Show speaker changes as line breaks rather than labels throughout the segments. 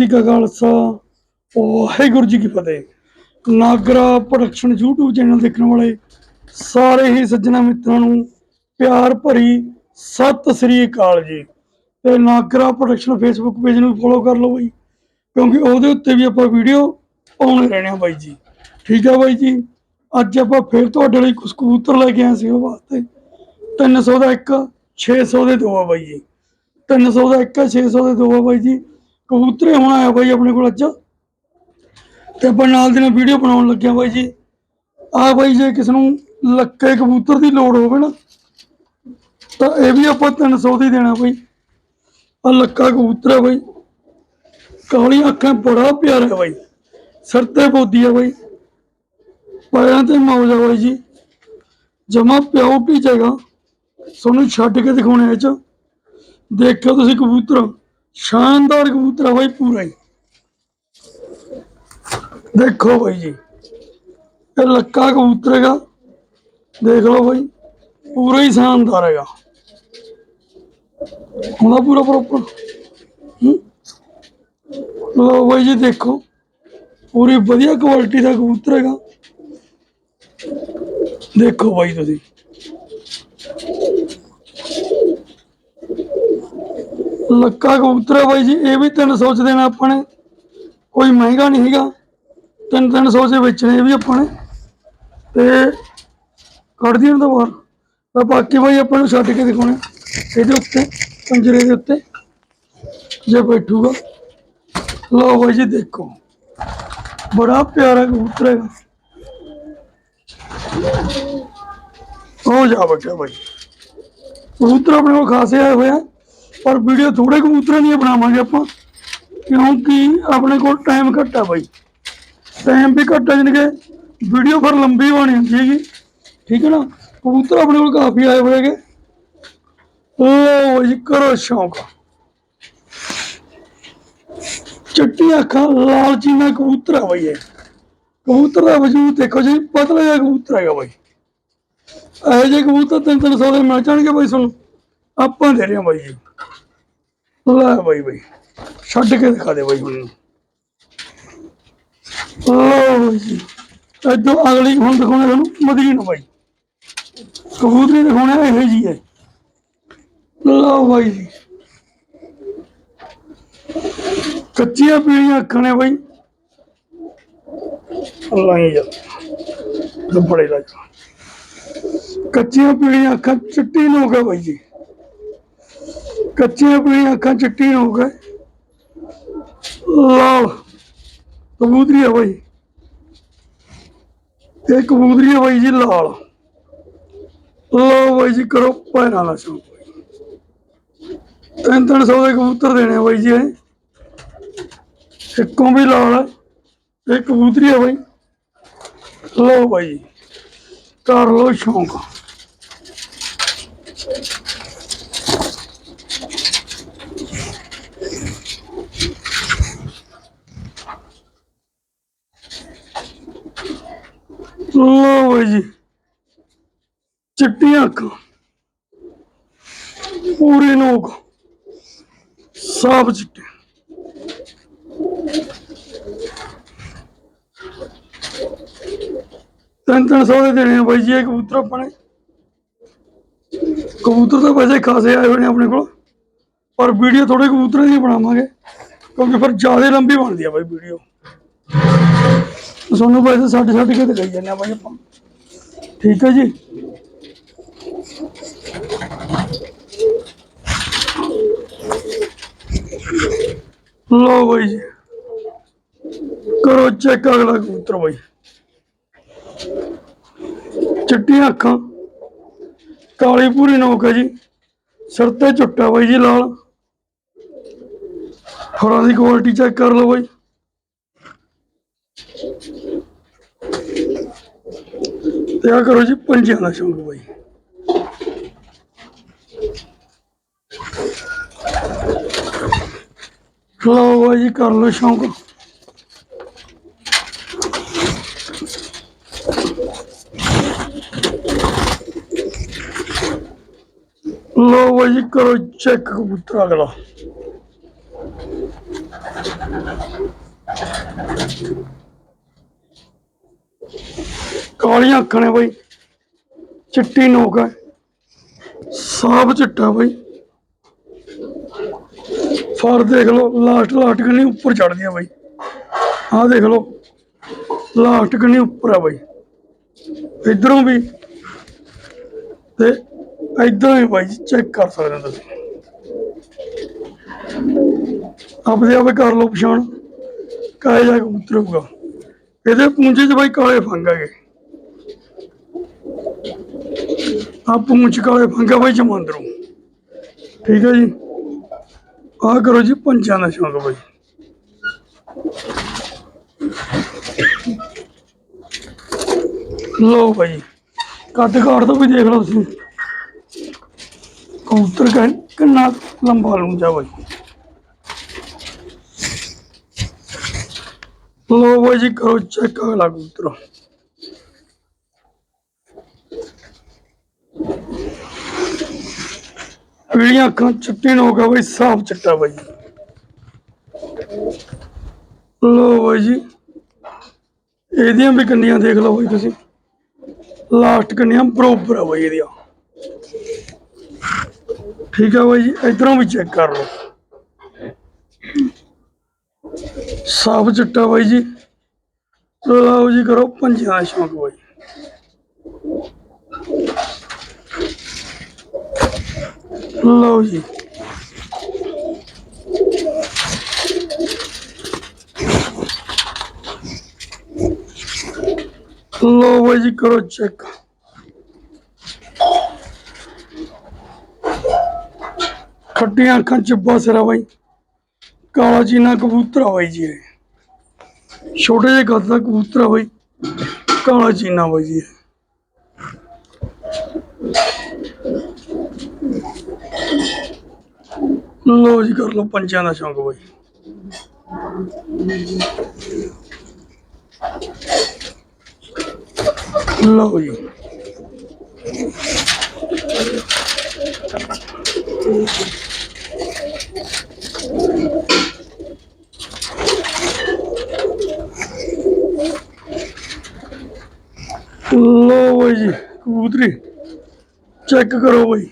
ਜੀ ਕਾ ਖਾਲਸਾ, ਵਾਹਿਗੁਰੂ ਜੀ ਕੀ ਫਤਿਹ। Nagra production YouTube channel ਦੇਖਣ ਵਾਲੇ ਸਾਰੇ ਹੀ ਸੱਜਣਾ ਮਿੱਤਰਾਂ ਨੂੰ ਪਿਆਰ ਭਰੀ ਸਤਿ ਸ੍ਰੀ ਅਕਾਲ ਜੀ। ਤੇ ਨਾਗਰਾ ਪ੍ਰੋਡਕਸ਼ਨ ਫੇਸਬੁੱਕ ਪੇਜ ਨੂੰ ਫੋਲੋ ਕਰ ਲਓ ਬਾਈ, ਕਿਉਂਕਿ ਉਹਦੇ ਉੱਤੇ ਵੀ ਆਪਾਂ ਵੀਡੀਓ ਪਾਉਣੇ ਰਹਿਣੇ ਆ ਬਾਈ ਜੀ। ਠੀਕ ਆ ਬਾਈ ਜੀ? ਅੱਜ ਆਪਾਂ ਫੇਰ ਤੁਹਾਡੇ ਲਈ ਕੁਝ ਕਬੂਤਰ ਲੈ ਕੇ ਆਏ ਸੀ ਉਹ ਵਾਸਤੇ। 300 ਦਾ ਇੱਕ 600 ਦੇ ਦੋ ਆ ਬਾਈ ਜੀ। 300 ਦਾ ਇੱਕ ਆ 600 ਦੇ ਦੋ ਆ ਬਾਈ ਜੀ। ਕਬੂਤਰੇ ਹੁਣ ਆਇਆ ਬਾਈ ਆਪਣੇ ਕੋਲ ਅੱਜ। ਤੇ ਆਪਾਂ ਨਾਲ ਦੀ ਨਾਲ ਵੀਡੀਓ ਬਣਾਉਣ ਲੱਗਿਆ ਬਾਈ ਜੀ। ਆ ਬਾਈ ਜੇ, ਕਿਸ ਨੂੰ ਲੱਕੇ ਕਬੂਤਰ ਦੀ ਲੋੜ ਹੋਵੇ ਨਾ, ਤਾਂ ਇਹ ਵੀ ਆਪਾਂ 300 ਦੀ ਦੇਣਾ ਬਾਈ। ਆ ਲੱਕਾ ਕਬੂਤਰ ਹੈ ਬਾਈ। ਕਾਲੀਆਂ ਅੱਖਾਂ ਬੜਾ ਪਿਆਰਾ ਹੈ ਬਾਈ। ਸਿਰ ਤੇ ਬੋਦੀ ਹੈ ਬਾਈ। ਪੈਰਾਂ ਤੇ ਮੌਜ ਹੈ ਬਾਈ ਜੀ। ਜਮਾ ਪਿਓਰਟੀ ਜਗ੍ਹਾ ਤੁਹਾਨੂੰ ਛੱਡ ਕੇ ਦਿਖਾਉਣੇ ਇਹ ਚ। ਦੇਖਿਓ ਤੁਸੀਂ ਕਬੂਤਰ। ਸ਼ਾਨਦਾਰ ਕਬੂਤਰ ਆ ਬਾਈ ਪੂਰਾ ਹੀ ਦੇਖੋ ਬਾਈ ਜੀ ਇਹ ਲੱਕਾ ਕਬੂਤਰ ਹੈਗਾ ਦੇਖ ਲਓ ਬਾਈ ਪੂਰਾ ਹੀ ਸ਼ਾਨਦਾਰ ਹੈਗਾ ਹੁੰਦਾ ਪੂਰਾ ਪ੍ਰੋਪਰ ਲਓ ਬਾਈ ਜੀ ਦੇਖੋ ਪੂਰੀ ਵਧੀਆ ਕੁਆਲਿਟੀ ਦਾ ਕਬੂਤਰ ਹੈਗਾ ਦੇਖੋ ਬਾਈ ਤੁਸੀਂ ਲੱਕਾ ਕਬੂਤਰ ਹੈ ਬਾਈ ਜੀ, ਇਹ ਵੀ 300 ਚ ਦੇਣਾ ਆਪਾਂ ਨੇ। ਕੋਈ ਮਹਿੰਗਾ ਨਹੀਂ ਹੈਗਾ। ਤਿੰਨ ਤਿੰਨ ਸੌ ਚ ਵੇਚਣੇ ਇਹ ਵੀ ਆਪਾਂ ਨੇ। ਤੇ ਕੱਢ ਦੀ ਤੋਂ ਬਾਹਰ। ਤਾਂ ਬਾਕੀ ਬਾਈ ਆਪਾਂ ਨੂੰ ਛੱਡ ਕੇ ਦਿਖਾਉਣੇ ਇਹਦੇ ਉੱਤੇ, ਪੰਜਰੇ ਦੇ ਉੱਤੇ, ਜੇ ਬੈਠੂਗਾ। ਲਓ ਬਾਈ ਜੀ, ਦੇਖੋ। ਬੜਾ ਪਿਆਰਾ ਕਬੂਤਰ ਹੈਗਾ। ਹੋ ਜਾ ਬੱਚਾ ਬਾਈ। ਕਬੂਤਰ ਆਪਣੇ ਕੋਲ ਖਾਸੇ ਆਏ ਹੋਇਆ ਪਰ ਵੀਡੀਓ ਥੋੜੇ ਕਬੂਤਰਾਂ ਦੀਆਂ ਬਣਾਵਾਂਗੇ ਆਪਾਂ। ਕਿਉਂਕਿ ਆਪਣੇ ਕੋਲ ਟਾਈਮ ਘੱਟ ਆ ਬਾਈ। ਟਾਈਮ ਵੀ ਘੱਟ ਆ, ਜਾਣੀ ਕਿ ਵੀਡੀਓ ਫਿਰ ਲੰਬੀ ਹੋਣੀ ਹੁੰਦੀ ਹੈਗੀ। ਠੀਕ ਹੈ ਨਾ? ਕਬੂਤਰ ਆਪਣੇ ਕੋਲ ਕਾਫੀ ਆਏ ਹੋਏ ਹੈਗੇ। ਲਓ ਜੀ ਕਰੋ ਸ਼ੌਂਕ ਚਿੱਟੀ ਅੱਖਾਂ ਲਾਲ ਚੀਨਾ ਕਬੂਤਰ ਆ ਬਾਈ ਇਹ। ਕਬੂਤਰ ਦਾ ਵਜੂਦ ਦੇਖੋ ਜੀ, ਪਤਲਾ ਜਿਹਾ ਕਬੂਤਰ ਹੈਗਾ ਬਾਈ। ਇਹੋ ਜਿਹੇ ਕਬੂਤਰ ਤਿੰਨ ਤਿੰਨ ਸੌ ਦੇ ਮਿਲ ਜਾਣਗੇ ਬਾਈ ਤੁਹਾਨੂੰ। ਆਪਾਂ ਦੇ ਰਹੇ ਹਾਂ ਬਾਈ ਜੀ ਲੈ ਬਾਈ ਬਾਈ, ਛੱਡ ਕੇ ਦਿਖਾ ਦੇ ਬਾਈ ਹੁਣ। ਲਓ ਜੀ ਇਦੋਂ ਅਗਲੀ ਹੁਣ ਦਿਖਾਉਣਾ ਤੁਹਾਨੂੰ ਨੂੰ ਬਾਈ। ਕਬੂਤਰੀ ਦਿਖਾਉਣਾ ਇਹੋ ਜੀ ਹੈ। ਲਓ ਬਾਈ ਜੀ। ਕੱਚੀਆਂ ਪੀਲੀਆਂ ਅੱਖਾਂ ਨੇ ਬਾਈ। ਅੱਲਾ ਹੀ ਜਾ ਬੜੇ ਦਾ ਕੱਚੀਆਂ ਪੀਲੀਆਂ ਅੱਖਾਂ, ਚਿੱਟੀ ਨੂੰ ਹੋ ਗਿਆ ਬਾਈ ਜੀ। ਕੱਚੀਆਂ ਪੀਲੀਆਂ ਅੱਖਾਂ ਚਿੱਟੀ ਹੋ ਗਏ। ਲਾਲ ਕਬੂਤਰੀ ਆ ਬਾਈ। ਇਹ ਕਬੂਤਰੀ ਆ ਬਾਈ ਜੀ ਲਾਲ। ਲਓ ਬਾਈ ਜੀ, ਕਰੋ ਪੈਰਾਂ ਦਾ ਸ਼ੌਂਕ। ਤਿੰਨ ਤਿੰਨ ਸੌ ਦੇ ਕਬੂਤਰ ਦੇਣੇ ਆ ਬਾਈ ਜੀ ਇਹ। ਇੱਕੋਂ ਵੀ ਲਾਲ ਹੈ ਇਹ ਕਬੂਤਰੀ ਆ ਬਾਈ। ਲਓ ਬਾਈ ਜੀ, ਕਰ ਲਓ ਸ਼ੌਂਕ। ਲਓ ਬਾਈ ਜੀ। ਚਿੱਟੀਆਂ ਅੱਖਾਂ। ਪੂਰੇ ਨੋਕ ਸਾਫ਼ ਚਿੱਟੇ। ਤਿੰਨ ਤਿੰਨ ਸੌ ਦੇ ਦੇਣੇ ਆ ਬਾਈ ਜੀ, ਇਹ ਕਬੂਤਰ ਆਪਣੇ ਕਬੂਤਰ ਤਾਂ ਵੈਸੇ ਖਾਸੇ ਆਏ ਹੋਣੇ ਆਪਣੇ ਕੋਲ, ਪਰ ਵੀਡੀਓ ਥੋੜੇ ਕਬੂਤਰਾਂ ਦੀ ਬਣਾਵਾਂਗੇ, ਕਿਉਂਕਿ ਫਿਰ ਜ਼ਿਆਦਾ ਲੰਬੀ ਬਣਦੀ ਆ ਬਾਈ ਵੀਡੀਓ। ਤੁਹਾਨੂੰ ਵੈਸੇ ਛੱਡ ਛੱਡ ਕੇ ਦਿਖਾਈ ਜਾਂਦੇ ਆ ਬਾਈ ਆਪਾਂ। ਠੀਕ ਹੈ ਜੀ। ਲੋ ਬਾਈ ਜੀ। ਕਰੋ ਚੈੱਕ ਅਗਲਾ ਕਬੂਤਰ ਬਾਈ। ਚਿੱਟੀਆਂ ਅੱਖਾਂ। ਕਾਲੀ ਪੂਰੀ ਨੋਕ ਹੈ ਜੀ। ਸਿਰ ਤੇ ਝੁੱਟਾ ਬਾਈ ਜੀ ਲਾਲ। ਫਰਾਂ ਦੀ ਕੁਆਲਿਟੀ ਚੈੱਕ ਕਰ ਲਓ ਬਾਈ। ਤੇ ਆ ਕਰੋ ਜੀ, ਪੰਜਿਆਂ ਦਾ ਸ਼ੌਂਕ ਬਾਈ। ਲਓ ਜੀ, ਕਰ ਲਓ ਸ਼ੌਂਕ। ਲਓ ਬਾਈ ਜੀ, ਕਰੋ ਚੈੱਕ ਕਬੂਤਰ ਅਗਲਾ। ਕਾਲੀਆਂ ਅੱਖਾਂ ਨੇ ਬਾਈ। ਚਿੱਟੀ ਨੋਕ ਹੈ। ਸਾਫ਼ ਚਿੱਟਾ ਬਈ। ਫਰ ਦੇਖ ਲਓ ਲਾਸਟ ਲਾਸਟ ਕਨੀ ਉੱਪਰ ਚੜਦੀ ਆ ਬਾਈ। ਆਹ ਦੇਖ ਲਓ ਲਾਸਟ ਕਨੀ ਉੱਪਰ ਆ ਬਾਈ। ਇਧਰੋਂ ਵੀ ਤੇ ਇਧਰੋਂ ਵੀ ਬਾਈ ਚੈੱਕ ਕਰ ਸਕਦੇ ਹੋ ਤੁਸੀਂ। ਆਪਦੇ ਆਪੇ ਕਰ ਲਓ ਪਛਾਣ। ਕਾਹੇ ਜਾ ਕਬੂਤਰ ਹੋਊਗਾ। ਇਹਦੇ ਪੂੰਝੇ 'ਚ ਬਾਈ ਕਾਲੇ ਫੰਗ ਹੈਗੇ। ਆ ਪੂੰਛ ਕਾਲੇ ਫੰਗਾ ਬਾਈ ਜਮਾਂਦਰੋਂ ਠੀਕ ਹੈ ਜੀ? ਆ ਕਰੋ ਜੀ ਪੰਜਾਂ ਦਾ ਸ਼ੌਂਕ ਬਾਈ। ਲੋ ਬਾਈ, ਕੱਦ ਕਾੜ ਤੋਂ ਵੀ ਦੇਖ ਲਓ ਤੁਸੀਂ। ਕਬੂਤਰ ਕਹਿ ਕਿੰਨਾ ਲੰਬਾ ਲੂੰਜਾ ਬਾਈ। ਲੋ ਬਾਈ ਜੀ, ਕਰੋ ਚੈੱਕ ਅਗਲਾ ਕਬੂਤਰ। ਪੀਲੀਆਂ ਅੱਖਾਂ ਚਿੱਟੀ ਨੋਕ ਆ ਬਾਈ, ਸਾਫ਼ ਚਿੱਟਾ ਬਾਈ। ਲੋ ਬਾਈ ਜੀ, ਇਹਦੀਆਂ ਵੀ ਕੰਨੀਆਂ ਦੇਖ ਲਓ ਬਾਈ ਤੁਸੀਂ। ਲਾਸਟ ਕੰਨੀਆਂ ਬਰੋਬਰ ਆ ਬਾਈ ਇਹਦੀਆਂ। ਠੀਕ ਆ ਬਾਈ ਜੀ, ਇਧਰੋਂ ਵੀ ਚੈੱਕ ਕਰ ਲਓ। ਸਾਫ਼ ਚਿੱਟਾ ਬਾਈ ਜੀ। ਲਓ ਜੀ ਕਰੋ ਪੰਜਾਂ ਦਾ ਸ਼ੌਂਕ ਬਾਈ। ਲਓ ਜੀ ਲਓ ਬਾਈ ਜੀ ਕਰੋ ਚੈੱਕ ਖੱਟੀਆਂ ਅੱਖਾਂ ਚਿੱਬਾ ਸਿਰਾ ਬਾਈ ਕਾਲਾ ਚੀਨਾ ਕਬੂਤਰ ਆ ਬਾਈ ਜੀ ਇਹ ਛੋਟੇ ਜਿਹੇ ਕੱਦ ਦਾ ਕਬੂਤਰ ਆ ਬਾਈ ਕਾਲਾ ਚੀਨਾ ਬਾਈ ਜੀ ਇਹ। ਲਓ ਜੀ ਕਰ ਲਓ ਪੰਜਾਂ ਦਾ ਸ਼ੌਂਕ ਬਾਈ। ਲਓ ਜੀ। ਲਓ ਬਾਈ ਜੀ, ਕਬੂਤਰੀ। ਚੈੱਕ ਕਰੋ ਬਾਈ।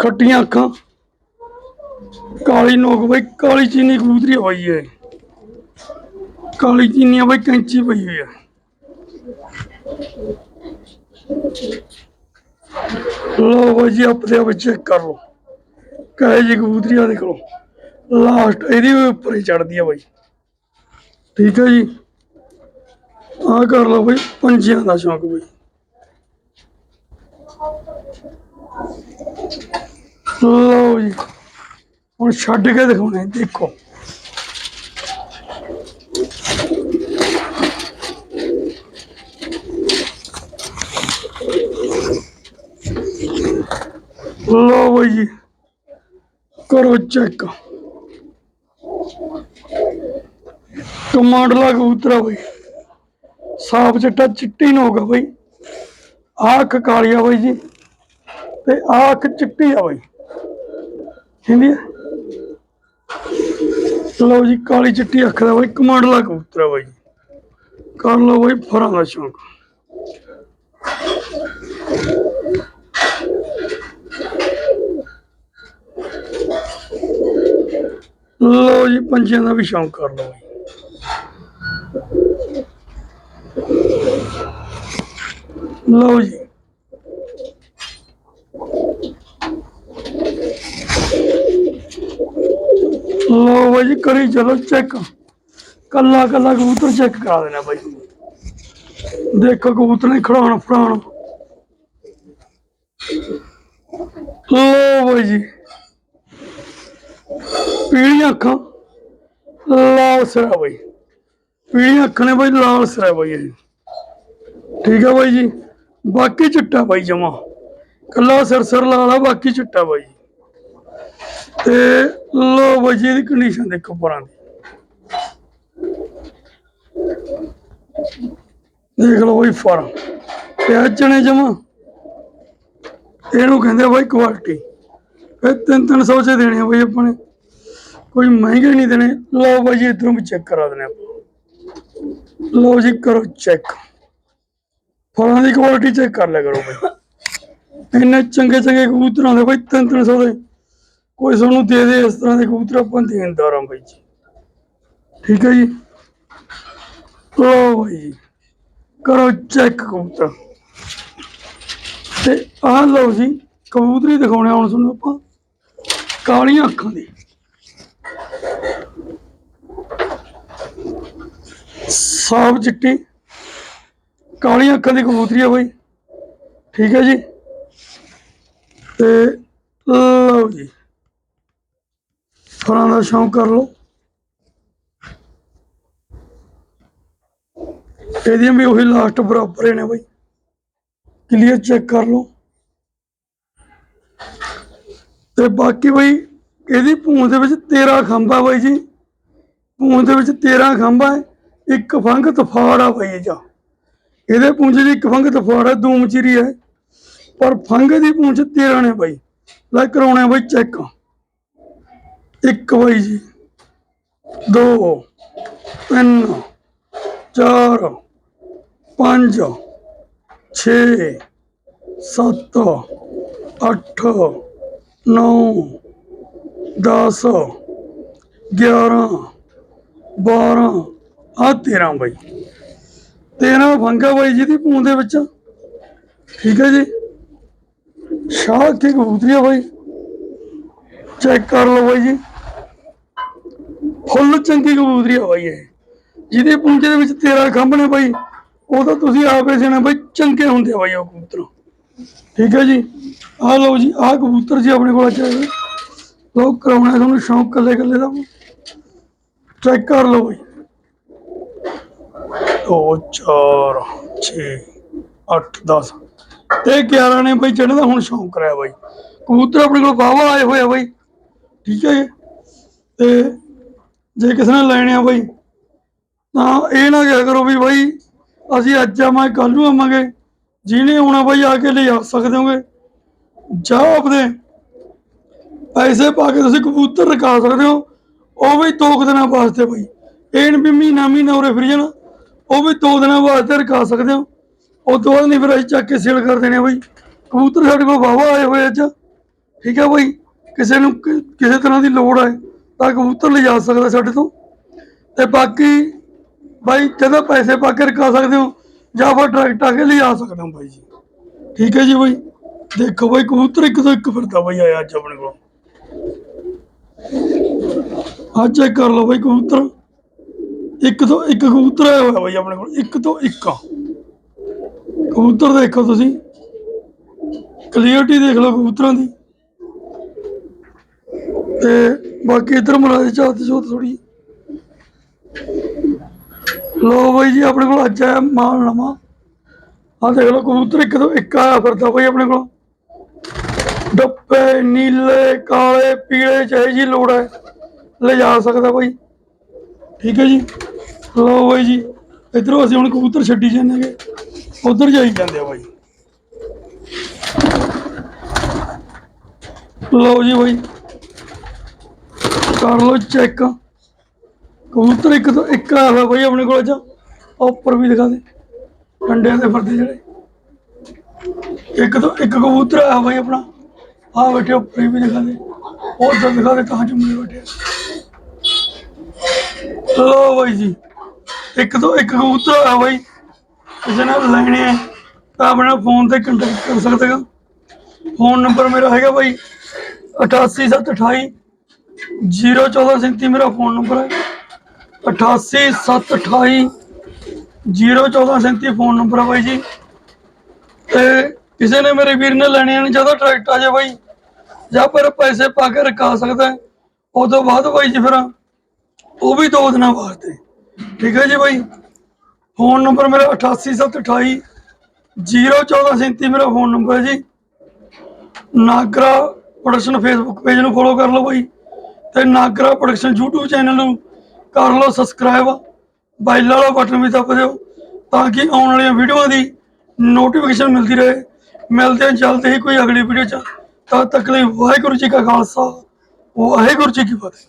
ਖੱਟੀਆਂ ਅੱਖਾਂ। ਕਾਲੀ ਨੋਕ ਬਈ, ਕਾਲੀ ਚੀਨੀ ਕਬੂਤਰੀ ਆ ਬਾਈ ਕਾਲੀ ਚੀਨੀ ਬਈ ਕੈਂਚੀ ਪਈ ਹੋਈ ਆ ਲੋ ਜੀ, ਆਪਦੇ ਆਪ ਚੈੱਕ ਕਰ। ਲਓ ਕਹੇ ਜੀ ਕਬੂਤਰੀ ਦੇਖ ਲਓ। ਲਾਸਟ ਇਹਦੀ ਵੀ ਉੱਪਰ ਹੀ ਚੜਦੀ ਆ ਬਾਈ। ਠੀਕ ਹੈ ਜੀ। ਆ ਕਰ ਲਓ ਬਈ ਪੰਜਿਆਂ ਦਾ ਸ਼ੌਂਕ ਬਈ। ਲਓ ਜੀ ਹੁਣ ਛੱਡ ਕੇ ਦਿਖਾਉਣੇ ਦੇਖੋ। ਲਓ ਬਈ ਜੀ, ਕਰੋ ਚੈੱਕ ਕਮਾਂਡਲਾ ਕਬੂਤਰਾ ਬਈ। ਸਾਫ਼ ਚਿੱਟਾ ਚਿੱਟੀ ਨੋਕ ਆ ਬਈ। ਆਹ ਅੱਖ ਕਾਲੀ ਆ ਬਈ ਜੀ, ਤੇ ਆਹ ਅੱਖ ਚਿੱਟੀ ਆ ਬਈ ਲਓ ਜੀ, ਕਾਲੀ ਚਿੱਟੀ ਅੱਖ ਦਾ ਬਈ ਕਮਾਂਡਲਾ ਕਬੂਤਰ ਆ ਬਈ। ਕਰ ਲਓ ਬਈ ਫਰਾਂ ਦਾ ਸ਼ੌਂਕ। ਲਓ ਜੀ ਪੰਛੀਆਂ ਦਾ ਵੀ ਸ਼ੌਂਕ ਕਰ ਲਓ ਲਓ ਜੀ ਲਓ ਬਾਈ ਜੀ ਕਰੀ ਚਲੋ ਚੈੱਕ ਕੱਲਾ ਕੱਲਾ ਕਬੂਤਰ ਚੈੱਕ ਕਰਾ ਦੇਣਾ ਬਾਈ। ਦੇਖੋ ਕਬੂਤਰ ਨੇ ਖੜਾਉਣ, ਫੜਾਉਣ। ਲਓ ਬਾਈ ਜੀ। ਪੀਲੀਆਂ ਅੱਖਾਂ, ਲਾਲ ਸਿਰਾ ਬਾਈ। ਪੀਲੀਆਂ ਅੱਖਾਂ ਨੇ ਬਾਈ, ਲਾਲ ਸਿਰਾ ਬਾਈ ਠੀਕ ਹੈ ਬਾਈ ਜੀ। ਬਾਕੀ ਚਿੱਟਾ ਬਾਈ ਜਮਾ। ਕੱਲਾ ਸਿਰ ਸਿਰ ਲਾਲ ਆ, ਬਾਕੀ ਚਿੱਟਾ ਬਾਈ। ਤੇ ਲੋ ਬਾਈ ਜੀ, ਇਹਦੀ ਕੰਡੀਸ਼ਨ ਦੇਖੋ ਪਰਾਂ ਦੀ। ਦੇਖ ਲਓ ਬਾਈ ਫਾਰਮ ਤੇ ਚਣੇ ਜਮਾ। ਇਹਨੂੰ ਕਹਿੰਦੇ ਆ ਕੁਆਲਿਟੀ ਇਹ ਤਿੰਨ ਤਿੰਨ ਚ ਦੇਣੇ ਆ ਆਪਾਂ ਨੇ। ਕੋਈ ਮਹਿੰਗੇ ਨਹੀਂ ਦੇਣੇ। ਲਓ ਬਾਈ ਜੀ, ਇਧਰੋਂ ਵੀ ਚੈੱਕ ਕਰਾ ਦੇਣੇ ਆਪਾਂ। ਲਓ ਜੀ, ਕਰੋ ਚੈੱਕ ਫਲਾਂ ਦੀ ਕੁਆਲਿਟੀ ਚੈੱਕ ਕਰ ਲਿਆ ਕਰੋ ਬਾਈ। ਇੰਨੇ ਚੰਗੇ ਚੰਗੇ ਕਬੂਤਰਾਂ ਦੇ ਬਾਈ 3-300 ਦੇ। ਕੋਈ ਸਾਨੂੰ ਦੇ ਦੇ, ਇਸ ਤਰ੍ਹਾਂ ਦੇ ਕਬੂਤਰ ਆਪਾਂ ਦੇਣਦਾਰ ਹਾਂ ਬਾਈ ਜੀ। ਠੀਕ ਹੈ ਜੀ? ਲਓ ਬਾਈ ਜੀ, ਕਰੋ ਚੈੱਕ ਕਬੂਤਰ। ਤੇ ਆਹ ਲਓ ਜੀ, ਕਬੂਤਰੀ ਦਿਖਾਉਣੇ ਹੁਣ ਤੁਹਾਨੂੰ ਆਪਾਂ, ਕਾਲੀਆਂ ਅੱਖਾਂ ਦੀ। ਸਾਫ਼ ਚਿੱਟੀ, ਕਾਲੀਆਂ ਅੱਖਾਂ ਦੀ ਕਬੂਤਰੀ ਆ ਬਾਈ। ਠੀਕ ਹੈ ਜੀ? ਤੇ ਲਓ ਜੀ। ਫਰਾਂ ਦਾ ਸ਼ੌਂਕ ਕਰ ਲਓ। ਇਹਦੀਆਂ ਵੀ ਉਹੀ ਲਾਸਟ ਬਰਾਬਰ ਨੇ ਬਈ। ਕਲੀਅਰ ਚੈੱਕ ਕਰ ਲਓ। ਤੇ ਬਾਕੀ ਬਾਈ, ਇਹਦੀ ਪੂੰਛ ਦੇ ਵਿੱਚ 13 ਆ ਬਾਈ ਜੀ। ਪੂੰਛ ਦੇ ਵਿੱਚ 13 ਖੰਭ ਹੈ। ਇੱਕ ਫੰਗ ਤਫਾੜ ਆ ਬਾਈ ਜਾ। ਇਹਦੇ ਪੂੰਛ ਦੀ ਇੱਕ ਫੰਗ ਤਫਾੜ ਹੈ ਦੂਮ ਚਿਰੀ ਹੈ। ਪਰ ਫੰਗ ਦੀ ਪੂੰਛ 13 ਨੇ ਬਾਈ। ਲੈ ਕਰਾਉਣੇ ਆ ਬਾਈ ਚੈੱਕ ਇੱਕ ਬਾਈ ਜੀ। ਦੋ, ਤਿੰਨ, ਚਾਰ, ਪੰਜ, ਛੇ, ਸੱਤ, ਅੱਠ, ਨੌ, ਦਸ, ਗਿਆਰਾਂ, ਬਾਰਾਂ। ਆ 13 ਬਾਈ। 13 ਫੰਗਾ ਬਾਈ ਜੀ ਦੀ ਪੂੰਛ ਦੇ ਵਿੱਚ। ਠੀਕ ਹੈ ਜੀ। ਸ਼ਾਹ ਕੀ ਕਬੂਤਰੀ ਆ ਬਾਈ? ਚੈੱਕ ਕਰ ਲਓ ਬਾਈ ਜੀ। ਫੁੱਲ ਚੰਗੀ ਕਬੂਤਰੀ ਆ ਬਾਈ ਇਹ। ਜਿਹਦੇ ਪੂੰਛ ਦੇ ਵਿੱਚ 13 ਖੰਭ ਨੇ ਬਾਈ, ਉਹ ਤਾਂ ਤੁਸੀਂ ਆਪੇ ਸਿਆਣੇ ਬਾਈ, ਚੰਗੇ ਹੁੰਦੇ ਆ ਬਾਈ ਉਹ ਕਬੂਤਰ। ਠੀਕ ਹੈ ਜੀ? ਆਹ ਲਓ ਜੀ, ਆਹ ਕਬੂਤਰ ਜੀ ਆਪਣੇ ਕੋਲ ਅੱਜ ਲੋਕ ਕਰਾਉਣਾ ਤੁਹਾਨੂੰ ਸ਼ੌਂਕ ਕੱਲੇ ਕੱਲੇ ਦਾ। ਚੈੱਕ ਕਰ ਲਓ ਬਾਈ। ਦੋ, ਚਾਰ 6 8 10 ਤੇ 11 ਨੇ ਬਾਈ ਚੜ੍ਹਨ ਦਾ ਹੁਣ ਸ਼ੌਂਕ ਕਰਾਇਆ ਬਾਈ। ਕਬੂਤਰ ਆਪਣੇ ਕੋਲ ਬਾਵਾ ਆਏ ਹੋਏ ਆ ਬਾਈ। ਠੀਕ ਹੈ ਜੀ? ਤੇ ਜੇ ਕਿਸੇ ਨੇ ਲੈਣੇ ਆ ਬਾਈ, ਤਾਂ ਇਹ ਨਾ ਕਿਹਾ ਕਰੋ ਵੀ ਬਾਈ ਅਸੀਂ ਅੱਜ ਆਵਾਂਗੇ ਕੱਲ ਨੂੰ ਆਵਾਂਗੇ। ਜਿਹਨੇ ਆਉਣਾ ਬਾਈ, ਆ ਕੇ ਲਿਆ ਸਕਦੇ ਹੋਗੇ। ਜਾਓ ਆਪਣੇ ਪੈਸੇ ਪਾ ਕੇ ਤੁਸੀਂ ਕਬੂਤਰ ਰਖਾ ਸਕਦੇ ਹੋ। ਉਹ ਵੀ ਦੋ ਕੁ ਦਿਨਾਂ ਵਾਸਤੇ ਬਾਈ। ਇਹ ਨੀ ਵੀ ਮਹੀਨਾ ਮਹੀਨਾ ਉਰੇ ਫਿਰ ਜਾਣਾ ਉਹ ਵੀ ਦੋ ਦਿਨਾਂ ਵਾਸਤੇ ਰਖਾ ਸਕਦੇ ਹੋ। ਉਹ ਤੋਂ ਬਾਅਦ ਨਹੀਂ ਫਿਰ ਅਸੀਂ ਚੱਕ ਕੇ ਸੇਲ ਕਰ ਦੇਣੇ ਆ ਬਾਈ। ਕਬੂਤਰ ਸਾਡੇ ਕੋਲ ਵਾਹਵਾ ਆਏ ਹੋਏ ਅੱਜ। ਠੀਕ ਹੈ ਬਾਈ। ਕਿਸੇ ਨੂੰ ਕਿਸੇ ਤਰ੍ਹਾਂ ਦੀ ਲੋੜ ਹੈ ਤਾਂ ਕਬੂਤਰ ਲਿਜਾ ਸਕਦਾ ਸਾਡੇ ਤੋਂ। ਤੇ ਬਾਕੀ ਬਾਈ, ਜਦੋਂ ਪੈਸੇ ਪਾ ਕੇ ਰਖਾ ਸਕਦੇ ਹੋ, ਜਾਂ ਫਿਰ ਡਾਇਰੈਕਟ ਆ ਕੇ ਲਿਜਾ ਸਕਦੇ ਹੋ ਬਾਈ ਜੀ। ਠੀਕ ਹੈ ਜੀ ਬਾਈ। ਦੇਖੋ ਬਾਈ, ਕਬੂਤਰ ਇੱਕ ਤੋਂ ਇੱਕ ਫਿਰਦਾ ਬਾਈ ਆਇਆ ਅੱਜ ਆਪਣੇ ਕੋਲ। ਅੱਜ ਚੈੱਕ ਕਰ ਲਓ ਬਾਈ ਕਬੂਤਰ। ਇੱਕ ਤੋਂ ਇੱਕ ਕਬੂਤਰ ਆਇਆ ਹੋਇਆ ਬਾਈ ਆਪਣੇ ਕੋਲ। ਇੱਕ ਤੋਂ ਇੱਕ ਕਬੂਤਰ ਦੇਖੋ ਤੁਸੀਂ। ਕਲੀਅਰਟੀ ਦੇਖ ਲਓ ਕਬੂਤਰਾਂ ਦੀ। ਤੇ ਬਾਕੀ ਇਧਰ ਮਲਾਜ ਚਾਹਤ ਜੋਤ ਥੋੜੀ ਲੋ ਬਾਈ ਜੀ, ਆਪਣੇ ਕੋਲ ਅੱਜ ਆਇਆ ਮਾਲ ਨਵਾਂ। ਆ ਦੇਖ ਲਓ, ਕਬੂਤਰ ਇੱਕ ਤੋਂ ਇੱਕ ਆਇਆ ਫਿਰਦਾ ਬਾਈ ਆਪਣੇ ਕੋਲ। ਡੱਬੇ ਨੀਲੇ, ਕਾਲੇ, ਪੀਲੇ ਚਾਹੇ ਜੀ ਲੋੜ ਹੈ, ਲੈ ਜਾ ਸਕਦਾ ਬਾਈ। ਠੀਕ ਹੈ ਜੀ? ਲਓ ਬਾਈ ਜੀ, ਇਧਰੋਂ ਅਸੀਂ ਹੁਣ ਕਬੂਤਰ ਛੱਡੀ ਜਾਂਦੇਗੇ ਉਧਰ ਜਾਈ ਜਾਂਦੇ ਆ ਬਾਈ। ਲਓ ਜੀ ਬਾਈ। ਕਰ ਲਓ ਚੈੱਕ ਕਬੂਤਰ ਇੱਕ ਤੋਂ ਇੱਕ ਆਇਆ ਹੋਇਆ ਬਾਈ ਆਪਣੇ ਕੋਲ ਅੱਜ ਉੱਪਰ ਵੀ ਦਿਖਾ ਦੇ। ਕੰਡਿਆਂ ਦੇ ਫਰਦੇ ਜਿਹੜੇ। ਇੱਕ ਤੋਂ ਇੱਕ ਕਬੂਤਰ ਆਇਆ ਬਾਈ ਆਪਣਾ। ਆ ਬੈਠੇ ਉੱਪਰ ਵੀ ਦਿਖਾ ਦੇ। ਉਹ ਤਾਂ ਦਿਖਾ ਦੇ ਕਹਾਂ ਚੁੰਮੇ ਬੈਠੇ। ਲੋ ਬਾਈ ਜੀ। ਇੱਕ ਤੋਂ ਇੱਕ ਕਬੂਤਰ ਆਇਆ ਬਾਈ। ਕਿਸੇ ਨੇ ਲੈਣੇ ਆ। ਤਾਂ ਆਪਣਾ ਫੋਨ ਤੇ ਕੰਟੈਕਟ ਕਰ ਸਕਦੇ ਹੋ ਫੋਨ ਨੰਬਰ ਮੇਰਾ ਹੈਗਾ ਬਾਈ। 88728 01437 ਮੇਰਾ ਫੋਨ ਨੰਬਰ ਹੈ। 88728 01437 ਫੋਨ ਨੰਬਰ ਹੈ ਬਾਈ ਜੀ। ਤੇ ਕਿਸੇ ਨੇ ਮੇਰੇ ਵੀਰ ਨੇ ਲੈਣੇ ਹਨ ਜਦੋਂ ਟਰੈਕਟ ਆ ਜਾਏ ਬਾਈ। ਜਾਂ ਪਰ ਪੈਸੇ ਪਾ ਕੇ ਰਖਾ ਸਕਦਾ ਹੈ। ਉਹ ਤੋਂ ਬਾਅਦ ਬਾਈ ਜੀ ਫਿਰ ਉਹ ਵੀ ਦੋ ਦਿਨਾਂ ਵਾਸਤੇ। ਠੀਕ ਹੈ ਜੀ ਬਾਈ। ਫੋਨ ਨੰਬਰ ਮੇਰਾ 88728 01437 ਮੇਰਾ ਫੋਨ ਨੰਬਰ ਹੈ ਜੀ। ਨਾਗਰਾ ਪ੍ਰੋਡਕਸ਼ਨ ਫੇਸਬੁੱਕ ਪੇਜ ਨੂੰ ਫੋਲੋ ਕਰ ਲਓ ਬਾਈ। ਤੇ ਨਾਗਰਾ ਪ੍ਰੋਡਕਸ਼ਨ YouTube ਚੈਨਲ ਨੂੰ ਕਰ ਲਓ ਸਬਸਕ੍ਰਾਈਬ ਬਾਈਲ ਵਾਲਾ ਬਟਨ ਵੀ ਦਬਾ ਦਿਓ ਤਾਂ ਕਿ ਆਉਣ ਵਾਲੀਆਂ ਵੀਡੀਓਆਂ ਦੀ ਨੋਟੀਫਿਕੇਸ਼ਨ ਮਿਲਦੀ ਰਹੇ। ਮਿਲਦੇ ਹਾਂ ਜਲਦ ਹੀ ਕੋਈ ਅਗਲੀ ਵੀਡੀਓ ਚ। ਤਦ ਤੱਕ ਲਈ ਵਾਹਿਗੁਰੂ ਜੀ ਕਾ ਖਾਲਸਾ, ਵਾਹਿਗੁਰੂ ਜੀ ਕੀ ਫਤਿਹ।